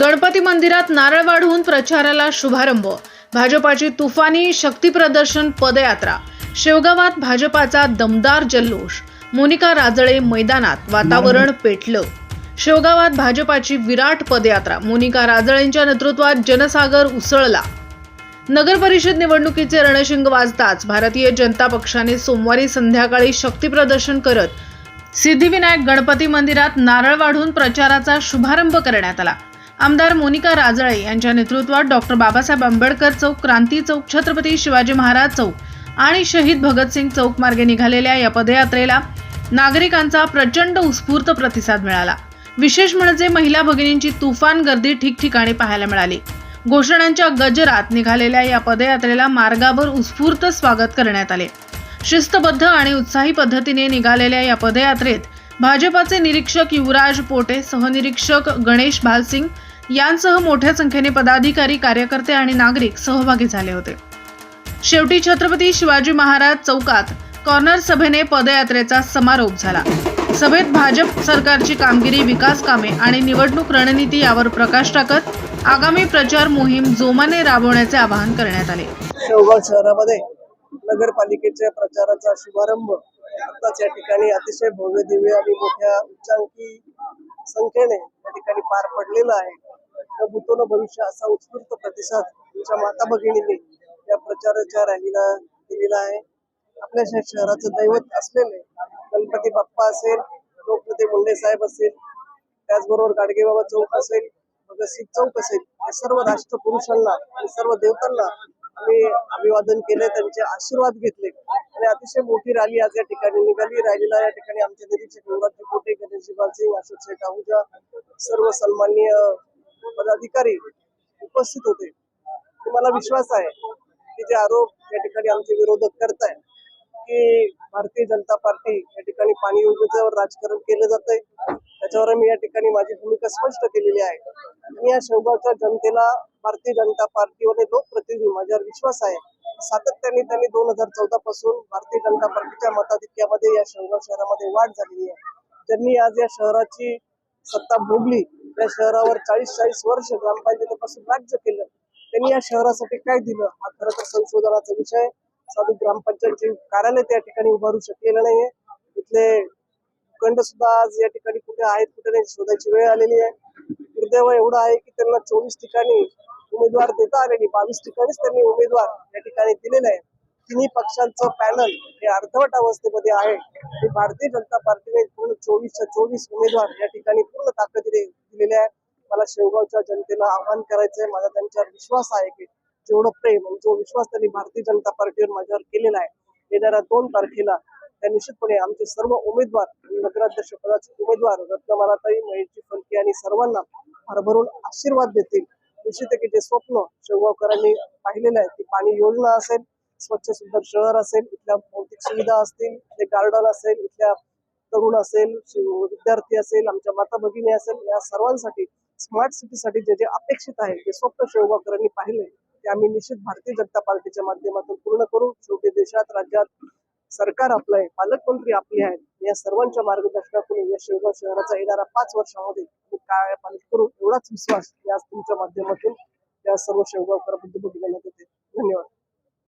गणपती मंदिरात नारळ वाढवून प्रचाराला शुभारंभ. भाजपाची तुफानी शक्तीप्रदर्शन पदयात्रा. शेवगावात भाजपाचा दमदार जल्लोष. मोनिका राजळे मैदानात वातावरण पेटलं. शेवगावात भाजपाची विराट पदयात्रा. मोनिका राजळेंच्या नेतृत्वात जनसागर उसळला. नगर परिषद निवडणुकीचे रणशिंग वाजताच भारतीय जनता पक्षाने सोमवारी संध्याकाळी शक्तीप्रदर्शन करत सिद्धिविनायक गणपती मंदिरात नारळ वाढून प्रचाराचा शुभारंभ करण्यात आला. आमदार मोनिका राजळे यांच्या नेतृत्वात डॉक्टर बाबासाहेब आंबेडकर चौक क्रांती चौक छत्रपती शिवाजी महाराज चौक आणि शहीद भगतसिंग चौक मार्गे निघालेल्या या पदयात्रेला नागरिकांचा प्रचंड उत्स्फूर्त प्रतिसाद मिळाला. विशेष म्हणजे महिला भगिनींची तुफान गर्दी ठिकठिकाणी पाहायला मिळाली. घोषणांच्या गजरात निघालेल्या या पदयात्रेला मार्गावर उत्स्फूर्त स्वागत करण्यात आले. शिस्तबद्ध आणि उत्साही पद्धतीने निघालेल्या या पदयात्रेत भाजपाचे निरीक्षक युवराज पोटे सहनिरीक्षक गणेश भालसिंग यांसह मोठ्या संख्येने पदाधिकारी कार्यकर्ते आणि नागरिक सहभागी झाले होते. शेवटी छत्रपती शिवाजी महाराज चौकात कॉर्नर सभेने पदयात्रेचा समारोप झाला. सभेत भाजप सरकारची कामगिरी विकास कामे आणि निवडणूक रणनीती यावर प्रकाश टाकत आगामी प्रचार मोहीम जोमाने राबवण्याचे आवाहन करण्यात आले. शेवगाव शहरामध्ये नगरपालिकेच्या प्रचाराचा शुभारंभ आताच या ठिकाणी अतिशय भव्य दिव्य आणि मोठ्या उच्चांकी संख्येने या ठिकाणी पार पडलेला आहे. तर भविष्य असा उत्स्फूर्त प्रतिसाद तुमच्या माता भगिनींनी या प्रचाराच्या रॅलीला दिलेला आहे. आपल्या शहराचं दैवत असलेले गणपती बाप्पा असेल लोकप्रती मुंडे साहेब असेल त्याचबरोबर गाडगेबाबा चौक असेल भगतसिंग चौक असेल या सर्व राष्ट्रपुरुषांना आणि सर्व देवतांना आम्ही अभिवादन केले त्यांचे आशीर्वाद घेतले. आणि अतिशय मोठी रॅली आज या ठिकाणी निघाली. रॅलीला या ठिकाणी आमचे निरीक्षक युवराजी कोटे गणेशजी बालसिंग अशोक शेख आहुजा सर्व सन्माननीय पदाधिकारी उपस्थित होते. मला विश्वास आहे की जे आरोप या ठिकाणी आमचे विरोधक करताय की भारतीय जनता पार्टी या ठिकाणी पाणी योजनेचं राजकारण केलं जातंय? त्याच्यावर मी या ठिकाणी माझी भूमिका स्पष्ट केलेली आहे. मी या शेवगावच्या जनतेला भारतीय जनता पार्टीवर लोकप्रतिनिधी माझ्यावर विश्वास आहे. सातत्याने त्यांनी दोन हजार चौदा पासून भारतीय जनता पार्टीच्या मताधिक्यामध्ये या शेवगाव शहरामध्ये वाढ झालेली आहे. त्यांनी आज या शहराची सत्ता भोगली. त्या शहरावर चाळीस चाळीस वर्ष ग्रामपंचायतीपासून राज्य केलं. त्यांनी या शहरासाठी काय दिलं? हा खरं तर संशोधनाचा विषय. आहे. साधी ग्रामपंचायतचे कार्यालय त्या ठिकाणी उभारू शकलेलं नाहीये. तिथले खंड सुद्धा आज या ठिकाणी कुठे आहेत कुठे नाही शोधायची वेळ आलेली आहे. दुर्दैव एवढं आहे की त्यांना चोवीस ठिकाणी उमेदवार देता आले नाही. बावीस ठिकाणीच त्यांनी उमेदवार या ठिकाणी दिलेला आहे तिन्ही पक्षांचं पॅनल हे अर्धवट अवस्थेमध्ये आहे. भारतीय जनता पार्टीने पूर्ण चोवीसच्या चोवीस उमेदवार या ठिकाणी पूर्ण ताकदीने दिलेले आहे. मला शेवगावच्या जनतेला आव्हान करायचंय. माझा त्यांच्यावर विश्वास आहे की जेवढं प्रेम आणि जो विश्वास त्यांनी भारतीय जनता पार्टीवर माझ्यावर केलेला आहे येणाऱ्या दोन तारखेला त्या निश्चितपणे आमचे सर्व उमेदवार नगराध्यक्ष पदाचे उमेदवार रत्नमालाताई महेशजी फलके आणि सर्वांना भरभरून आशीर्वाद देतील. निश्चित की जे स्वप्न शेवगावकरांनी पाहिलेलं आहे ती पाणी योजना असेल स्वच्छ सुंदर शहर असेल इथल्या भौतिक सुविधा असतील इथले गार्डन असेल इथल्या तरुण असेल विद्यार्थी असेल आमच्या माता भगिनी असेल या सर्वांसाठी स्मार्ट सिटीसाठी जे जे अपेक्षित आहे जे स्वप्न शेवगावकरांनी पाहिले ते आम्ही निश्चित भारतीय जनता पार्टीच्या माध्यमातून पूर्ण करू शेवटी देशात राज्यात सरकार आपलं आहे पालकमंत्री आपले आहेत या सर्वांच्या मार्गदर्शनातून या शेवगाव शहराचा येणाऱ्या पाच वर्षामध्ये मी काय पालक करू एवढाच विश्वास या तुमच्या माध्यमातून या सर्व शेवगावकर बुद्ध